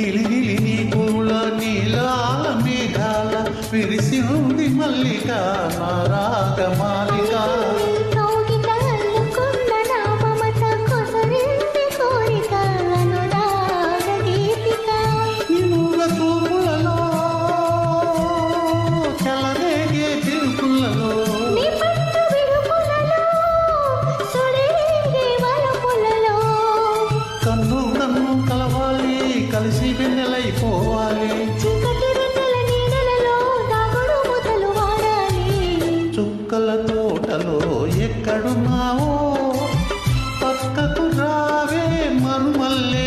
నిలిగిలి నీ పూల నీలాల మేఘాల విరిసి ఉంది మల్లిక నా రాగమాలిక పోవాలి చుక్కల తోటలో ఎక్కడున్నావో? పక్కకు రావే మనుమల్లే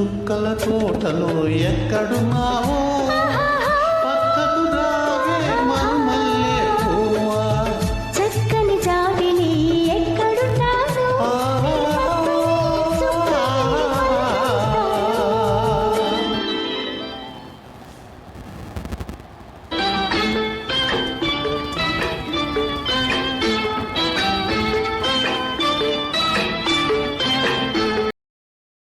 చుక్కల కోటలో ఎక్కడున్నావో